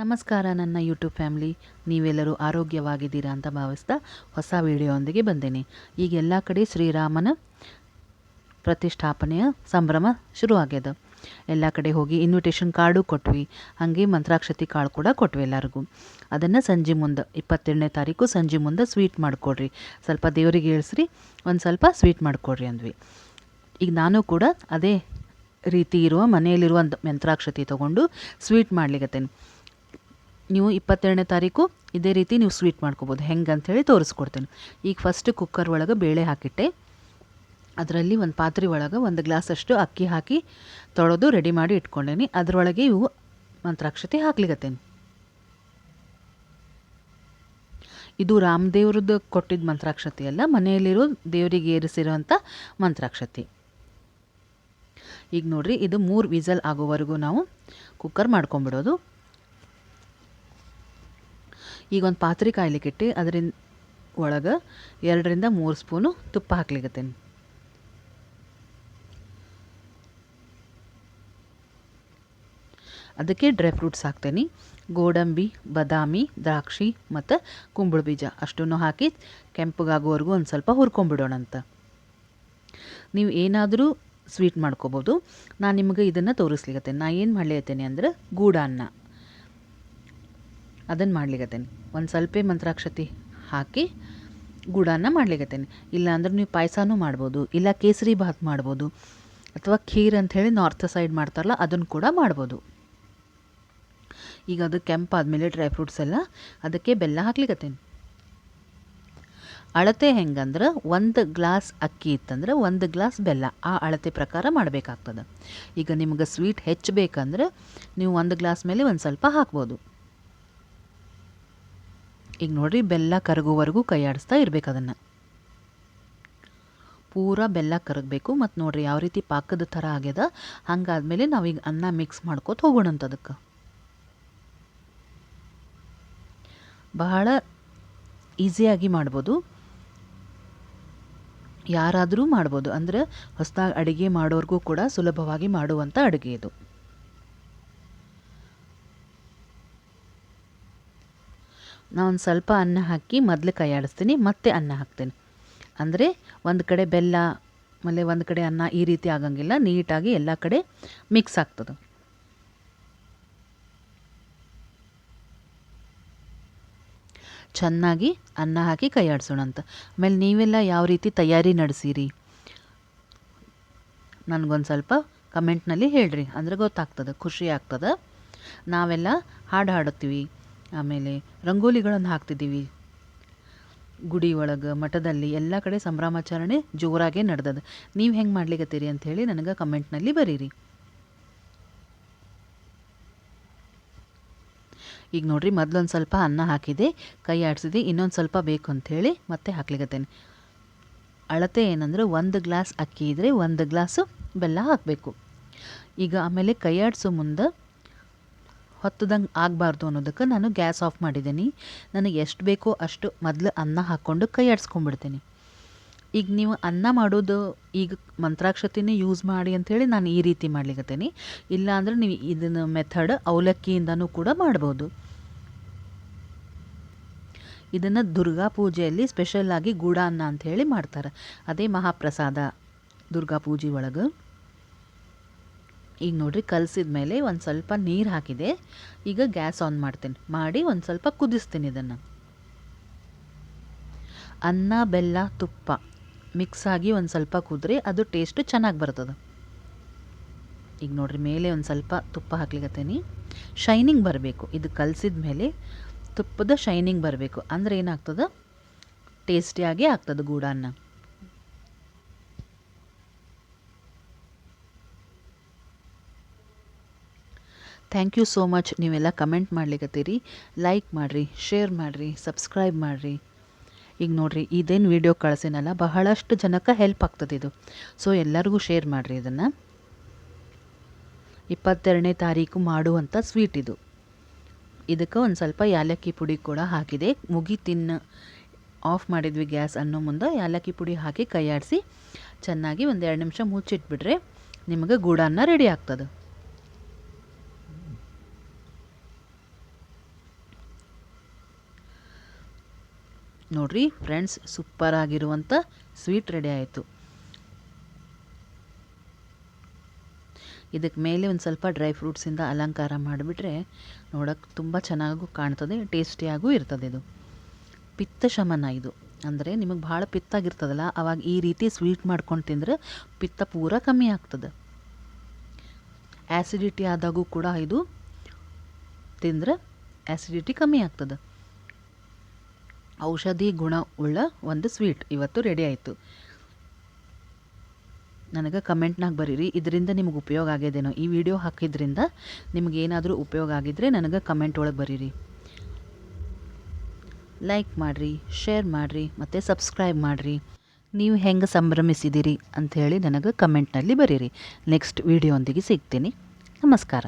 ನಮಸ್ಕಾರ ನನ್ನ YouTube family. ನೀವೆಲ್ಲರೂ ಆರೋಗ್ಯವಾಗಿದ್ದೀರಾ ಅಂತ ಭಾವಿಸ್ತಾ ಹೊಸ ವಿಡಿಯೋಂದಿಗೆ ಬಂದೇನೆ. ಈಗ ಎಲ್ಲ ಕಡೆ ಶ್ರೀರಾಮನ ಪ್ರತಿಷ್ಠಾಪನೆಯ ಸಂಭ್ರಮ ಶುರುವಾಗ್ಯದ. ಎಲ್ಲ ಕಡೆ ಹೋಗಿ ಇನ್ವಿಟೇಷನ್ ಕಾರ್ಡು ಕೊಟ್ವಿ. ಹಾಗೆ ಮಂತ್ರಾಕ್ಷತಿ ಕಾರ್ಡ್ ಕೂಡ ಕೊಟ್ವಿ ಎಲ್ಲರಿಗೂ. ಅದನ್ನು ಸಂಜೆ ಮುಂದೆ ಇಪ್ಪತ್ತೆರಡನೇ ತಾರೀಕು ಸಂಜೆ ಮುಂದೆ ಸ್ವೀಟ್ ಮಾಡಿಕೊಡ್ರಿ. ಸ್ವಲ್ಪ ದೇವರಿಗೆ ಇಳಿಸ್ರಿ ಒಂದು ಸ್ವಲ್ಪ ಸ್ವೀಟ್ ಮಾಡಿಕೊಡ್ರಿ ಅಂದ್ವಿ. ಈಗ ನಾನು ಕೂಡ ಅದೇ ರೀತಿ ಇರುವ ಮನೆಯಲ್ಲಿರುವ ಮಂತ್ರಾಕ್ಷತಿ ತೊಗೊಂಡು ಸ್ವೀಟ್ ಮಾಡ್ಲಿಕತ್ತೇನೆ. ನೀವು ಇಪ್ಪತ್ತೆರಡನೇ ತಾರೀಕು ಇದೇ ರೀತಿ ನೀವು ಸ್ವೀಟ್ ಮಾಡ್ಕೋಬೋದು. ಹೆಂಗೆ ಅಂಥೇಳಿ ತೋರಿಸ್ಕೊಡ್ತೇನೆ. ಈಗ ಫಸ್ಟ್ ಕುಕ್ಕರ್ ಒಳಗೆ ಬೇಳೆ ಹಾಕಿಟ್ಟೆ. ಅದರಲ್ಲಿ ಒಂದು ಪಾತ್ರೆ ಒಳಗೆ ಒಂದು ಗ್ಲಾಸಷ್ಟು ಅಕ್ಕಿ ಹಾಕಿ ತೊಳೆದು ರೆಡಿ ಮಾಡಿ ಇಟ್ಕೊಂಡೇನಿ. ಅದರೊಳಗೆ ಇವು ಮಂತ್ರಾಕ್ಷತೆ ಹಾಕ್ಲಿಕತ್ತೇನೆ. ಇದು ರಾಮದೇವ್ರದ್ದು ಕೊಟ್ಟಿದ್ದ ಮಂತ್ರಾಕ್ಷತೆ ಅಲ್ಲ, ಮನೆಯಲ್ಲಿರೋ ದೇವರಿಗೆ ಏರಿಸಿರುವಂಥ ಮಂತ್ರಾಕ್ಷತೆ. ಈಗ ನೋಡಿರಿ, ಇದು ಮೂರು ವಿಸಲ್ ಆಗೋವರೆಗೂ ನಾವು ಕುಕ್ಕರ್ ಮಾಡ್ಕೊಂಬಿಡೋದು ಈಗ ಒಂದು ಪಾತ್ರೆ ಕಾಯ್ಲಿಕ್ಕಿಟ್ಟು ಅದರಿಂದ ಒಳಗೆ ಎರಡರಿಂದ ಮೂರು ಸ್ಪೂನು ತುಪ್ಪ ಹಾಕ್ಲಿಕ್ಕತ್ತೇನೆ ಅದಕ್ಕೆ ಡ್ರೈ ಫ್ರೂಟ್ಸ್ ಹಾಕ್ತೇನೆ. ಗೋಡಂಬಿ, ಬಾದಾಮಿ, ದ್ರಾಕ್ಷಿ ಮತ್ತು ಕುಂಬಳ ಬೀಜ ಅಷ್ಟನ್ನು ಹಾಕಿ ಕೆಂಪಗಾಗೋವರೆಗೂ ಒಂದು ಸ್ವಲ್ಪ ಹುರ್ಕೊಂಬಿಡೋಣಂತ. ನೀವು ಏನಾದರೂ ಸ್ವೀಟ್ ಮಾಡ್ಕೋಬೋದು. ನಾನು ನಿಮಗೆ ಇದನ್ನು ತೋರಿಸ್ಲಿಕ್ಕೆ ನಾ ಏನು ಮಾಡ್ಲಿಕತ್ತೇನೆ ಅಂದ್ರೆ ಗೂಡ ಅನ್ನ ಅದನ್ನು ಮಾಡ್ಲಿಕ್ಕತ್ತೇನೆ ಒಂದು ಸ್ವಲ್ಪ ಮಂತ್ರಾಕ್ಷತಿ ಹಾಕಿ ಗುಡಾನ ಮಾಡ್ಲಿಕ್ಕತ್ತೇನೆ ಇಲ್ಲ ಅಂದ್ರೆ ನೀವು ಪಾಯಸನೂ ಮಾಡ್ಬೋದು, ಇಲ್ಲ ಕೇಸರಿ ಭಾತ್ ಮಾಡ್ಬೋದು, ಅಥವಾ ಖೀರ್ ಅಂಥೇಳಿ ನಾರ್ತ್ ಸೈಡ್ ಮಾಡ್ತಾರಲ್ಲ ಅದನ್ನು ಕೂಡ ಮಾಡ್ಬೋದು. ಈಗ ಅದು ಕೆಂಪಾದ್ಮೇಲೆ ಡ್ರೈ ಫ್ರೂಟ್ಸ್ ಎಲ್ಲ ಅದಕ್ಕೆ ಬೆಲ್ಲ ಹಾಕ್ಲಿಕ್ಕತ್ತೇನೆ ಅಳತೆ ಹೆಂಗಂದ್ರೆ ಒಂದು ಗ್ಲಾಸ್ ಅಕ್ಕಿ ಇತ್ತಂದ್ರೆ ಒಂದು ಗ್ಲಾಸ್ ಬೆಲ್ಲ, ಆ ಅಳತೆ ಪ್ರಕಾರ ಮಾಡಬೇಕಾಗ್ತದೆ. ಈಗ ನಿಮ್ಗೆ ಸ್ವೀಟ್ ಹೆಚ್ಚಬೇಕಂದ್ರೆ ನೀವು ಒಂದು ಗ್ಲಾಸ್ ಮೇಲೆ ಒಂದು ಸ್ವಲ್ಪ ಹಾಕ್ಬೋದು. ಈಗ ನೋಡ್ರಿ, ಬೆಲ್ಲ ಕರಗೋವರೆಗೂ ಕೈಯಾಡಿಸ್ತಾ ಇರಬೇಕು ಅದನ್ನು. ಪೂರ ಬೆಲ್ಲ ಕರಗಬೇಕು ಮತ್ತು ನೋಡ್ರಿ ಯಾವ ರೀತಿ ಪಾಕದ ಥರ ಆಗ್ಯದ, ಹಂಗಾದ್ಮೇಲೆ ಈಗ ಅನ್ನ ಮಿಕ್ಸ್ ಮಾಡ್ಕೋತ ಹೋಗೋಣಂತ ಅದಕ್ಕೆ. ಬಹಳ ಈಸಿಯಾಗಿ ಮಾಡ್ಬೋದು. ಯಾರಾದರೂ ಮಾಡ್ಬೋದು, ಅಂದರೆ ಹೊಸದಾಗಿ ಅಡುಗೆ ಮಾಡೋರಿಗೂ ಕೂಡ ಸುಲಭವಾಗಿ ಮಾಡುವಂಥ ಅಡುಗೆ ಇದು. ನಾನು ಸ್ವಲ್ಪ ಅನ್ನ ಹಾಕಿ ಮೊದಲು ಕೈ ಆಡಿಸ್ತೀನಿ, ಮತ್ತೆ ಅನ್ನ ಹಾಕ್ತೀನಿ. ಅಂದರೆ ಒಂದು ಕಡೆ ಬೆಲ್ಲ, ಆಮೇಲೆ ಒಂದು ಕಡೆ ಅನ್ನ ಈ ರೀತಿ ಆಗಂಗಿಲ್ಲ, ನೀಟಾಗಿ ಎಲ್ಲ ಕಡೆ ಮಿಕ್ಸ್ ಆಗ್ತದೆ. ಚೆನ್ನಾಗಿ ಅನ್ನ ಹಾಕಿ ಕೈ ಆಡಿಸೋಣ ಅಂತ. ಆಮೇಲೆ ನೀವೆಲ್ಲ ಯಾವ ರೀತಿ ತಯಾರಿ ನಡೆಸಿರಿ? ನನಗೊಂದು ಸ್ವಲ್ಪ ಕಮೆಂಟ್ನಲ್ಲಿ ಹೇಳ್ರಿ, ಅಂದರೆ ಗೊತ್ತಾಗ್ತದೆ, ಖುಷಿ ಆಗ್ತದೆ. ನಾವೆಲ್ಲ ಹಾಡು ಹಾಡುತ್ತೀವಿ. ಆಮೇಲೆ ರಂಗೋಲಿಗಳನ್ನು ಹಾಕ್ತಿದ್ದೀವಿ. ಗುಡಿ ಒಳಗೆ, ಮಠದಲ್ಲಿ ಎಲ್ಲ ಕಡೆ ಸಂಭ್ರಮಾಚರಣೆ ಜೋರಾಗೆ ನಡೆದದ. ನೀವು ಹೆಂಗೆ ಮಾಡ್ಲಿಕತ್ತೀರಿ ಅಂಥೇಳಿ ನನಗೆ ಕಮೆಂಟ್ನಲ್ಲಿ ಬರೀರಿ. ಈಗ ನೋಡ್ರಿ, ಮೊದಲೊಂದು ಸ್ವಲ್ಪ ಅನ್ನ ಹಾಕಿದೆ, ಕೈ ಆಡಿಸಿದೆ, ಇನ್ನೊಂದು ಸ್ವಲ್ಪ ಬೇಕು ಅಂಥೇಳಿ ಮತ್ತೆ ಹಾಕ್ಲಿಕತ್ತೇನೆ. ಅಳತೆ ಏನಂದ್ರೆ ಒಂದು ಗ್ಲಾಸ್ ಅಕ್ಕಿ ಇದ್ದರೆ ಒಂದು ಗ್ಲಾಸು ಬೆಲ್ಲ ಹಾಕಬೇಕು. ಈಗ ಆಮೇಲೆ ಕೈ ಆಡಿಸೋ ಮುಂದೆ ಹೊತ್ತದಂಗೆ ಆಗಬಾರ್ದು ಅನ್ನೋದಕ್ಕೆ ನಾನು ಗ್ಯಾಸ್ ಆಫ್ ಮಾಡಿದ್ದೀನಿ. ನನಗೆ ಎಷ್ಟು ಬೇಕೋ ಅಷ್ಟು ಮೊದಲು ಅನ್ನ ಹಾಕ್ಕೊಂಡು ಕೈ ಆಡಿಸ್ಕೊಂಡ್ಬಿಡ್ತೀನಿ. ಈಗ ನೀವು ಅನ್ನ ಮಾಡೋದು ಈಗ ಮಂತ್ರಾಕ್ಷತಿನೇ ಯೂಸ್ ಮಾಡಿ ಅಂಥೇಳಿ ನಾನು ಈ ರೀತಿ ಮಾಡ್ಲಿಕತ್ತೀನಿ. ಇಲ್ಲ ನೀವು ಇದನ್ನ ಮೆಥಡ್ ಅವಲಕ್ಕಿಯಿಂದನೂ ಕೂಡ ಮಾಡ್ಬೋದು. ಇದನ್ನು ದುರ್ಗಾ ಪೂಜೆಯಲ್ಲಿ ಸ್ಪೆಷಲ್ಲಾಗಿ ಗೂಡ ಅನ್ನ ಅಂಥೇಳಿ ಮಾಡ್ತಾರೆ. ಅದೇ ಮಹಾಪ್ರಸಾದ ದುರ್ಗಾ ಪೂಜೆ ಒಳಗೆ. ಈಗ ನೋಡಿರಿ ಕಲಸಿದ ಮೇಲೆ ಒಂದು ಸ್ವಲ್ಪ ನೀರು ಹಾಕಿದೆ. ಈಗ ಗ್ಯಾಸ್ ಆನ್ ಮಾಡ್ತೀನಿ. ಮಾಡಿ ಒಂದು ಸ್ವಲ್ಪ ಕುದಿಸ್ತೀನಿ ಇದನ್ನು. ಅನ್ನ, ಬೆಲ್ಲ, ತುಪ್ಪ ಮಿಕ್ಸ್ ಆಗಿ ಒಂದು ಸ್ವಲ್ಪ ಕುದ್ರೆ ಅದು ಟೇಸ್ಟ್ ಚೆನ್ನಾಗಿ ಬರ್ತದೆ. ಈಗ ನೋಡಿರಿ ಮೇಲೆ ಒಂದು ಸ್ವಲ್ಪ ತುಪ್ಪ ಹಾಕ್ಲಿಕ್ಕತ್ತೀನಿ ಶೈನಿಂಗ್ ಬರಬೇಕು. ಇದು ಕಲಸಿದ ಮೇಲೆ ತುಪ್ಪದ ಶೈನಿಂಗ್ ಬರಬೇಕು. ಅಂದರೆ ಏನಾಗ್ತದೆ? ಟೇಸ್ಟಿಯಾಗಿ ಆಗ್ತದೆ ಗೂಡ ಥ್ಯಾಂಕ್ ಯು ಸೋ ಮಚ್ ನೀವೆಲ್ಲ ಕಮೆಂಟ್ ಮಾಡ್ಲಿಕ್ಕತ್ತೀರಿ ಲೈಕ್ ಮಾಡಿರಿ ಶೇರ್ ಮಾಡಿರಿ ಸಬ್ಸ್ಕ್ರೈಬ್ ಮಾಡಿರಿ. ಈಗ ನೋಡಿರಿ, ಇದೇನು ವಿಡಿಯೋ ಕಳಿಸಿನಲ್ಲ, ಬಹಳಷ್ಟು ಜನಕ್ಕೆ ಹೆಲ್ಪ್ ಆಗ್ತದೆ ಇದು. ಸೊ ಎಲ್ಲರಿಗೂ ಶೇರ್ ಮಾಡಿರಿ ಇದನ್ನು. ಇಪ್ಪತ್ತೆರಡನೇ ತಾರೀಕು ಮಾಡುವಂಥ ಸ್ವೀಟ್ ಇದು. ಇದಕ್ಕೆ ಒಂದು ಸ್ವಲ್ಪ ಯಾಲಕ್ಕಿ ಪುಡಿ ಕೂಡ ಹಾಕಿದೆ. ಮುಗಿ ತಿನ್ನ ಆಫ್ ಮಾಡಿದ್ವಿ ಗ್ಯಾಸ್ ಅನ್ನೋ ಮುಂದೆ ಯಾಲಕ್ಕಿ ಪುಡಿ ಹಾಕಿ ಕೈಯಾಡಿಸಿ, ಚೆನ್ನಾಗಿ ಒಂದು ಎರಡು ನಿಮಿಷ ಮುಚ್ಚಿಟ್ಬಿಟ್ರೆ ನಿಮಗೆ ಗೂಡನ್ನ ರೆಡಿ ಆಗ್ತದೆ. ನೋಡ್ರಿ ಫ್ರೆಂಡ್ಸ್ ಸೂಪರ್ ಆಗಿರುವಂಥ ಸ್ವೀಟ್ ರೆಡಿ ಆಯಿತು. ಇದಕ್ಕೆ ಮೇಲೆ ಒಂದು ಸ್ವಲ್ಪ ಡ್ರೈ ಫ್ರೂಟ್ಸಿಂದ ಅಲಂಕಾರ ಮಾಡಿಬಿಟ್ರೆ ನೋಡೋಕ್ಕೆ ತುಂಬ ಚೆನ್ನಾಗೂ ಕಾಣ್ತದೆ ಟೇಸ್ಟಿಯಾಗೂ ಇರ್ತದೆ ಇದು. ಪಿತ್ತ ಶಮನ ಇದು. ಅಂದರೆ ನಿಮಗೆ ಭಾಳ ಪಿತ್ತಾಗಿರ್ತದಲ್ಲ, ಅವಾಗ ಈ ರೀತಿ ಸ್ವೀಟ್ ಮಾಡ್ಕೊಂಡು ತಿಂದ್ರೆ ಪಿತ್ತ ಪೂರ ಕಮ್ಮಿ ಆಗ್ತದೆ. ಆ್ಯಸಿಡಿಟಿ ಆದಾಗೂ ಕೂಡ ಇದು ತಿಂದ್ರೆ ಆ್ಯಸಿಡಿಟಿ ಕಮ್ಮಿ ಆಗ್ತದೆ. ಔಷಧಿ ಗುಣ ಉಳ್ಳ ಒಂದು ಸ್ವೀಟ್. ಇವತ್ತು ರೆಡಿ ಆಯಿತು. ನನಗೆ ಕಮೆಂಟ್ನಾಗ ಬರೀರಿ. ಇದರಿಂದ ನಿಮ್ಗೆ ಉಪಯೋಗ ಆಗ್ಯದೇನೋ. ಈ ವಿಡಿಯೋ ಹಾಕಿದ್ರಿಂದ ನಿಮ್ಗೆ ಏನಾದರೂ ಉಪಯೋಗ ಆಗಿದ್ದರೆ ನನಗೆ ಕಮೆಂಟ್ ಒಳಗೆ ಬರೀರಿ. ಲೈಕ್ ಮಾಡಿರಿ ಶೇರ್ ಮಾಡಿರಿ, ಮತ್ತು ಸಬ್ಸ್ಕ್ರೈಬ್ ಮಾಡಿರಿ. ನೀವು ಹೆಂಗೆ ಸಂಭ್ರಮಿಸಿದ್ದೀರಿ ಅಂಥೇಳಿ ನನಗೆ ಕಮೆಂಟ್ನಲ್ಲಿ ಬರೀರಿ. ನೆಕ್ಸ್ಟ್ ವಿಡಿಯೋ ಒಂದಿಗೆ ಸಿಗ್ತೀನಿ. ನಮಸ್ಕಾರ.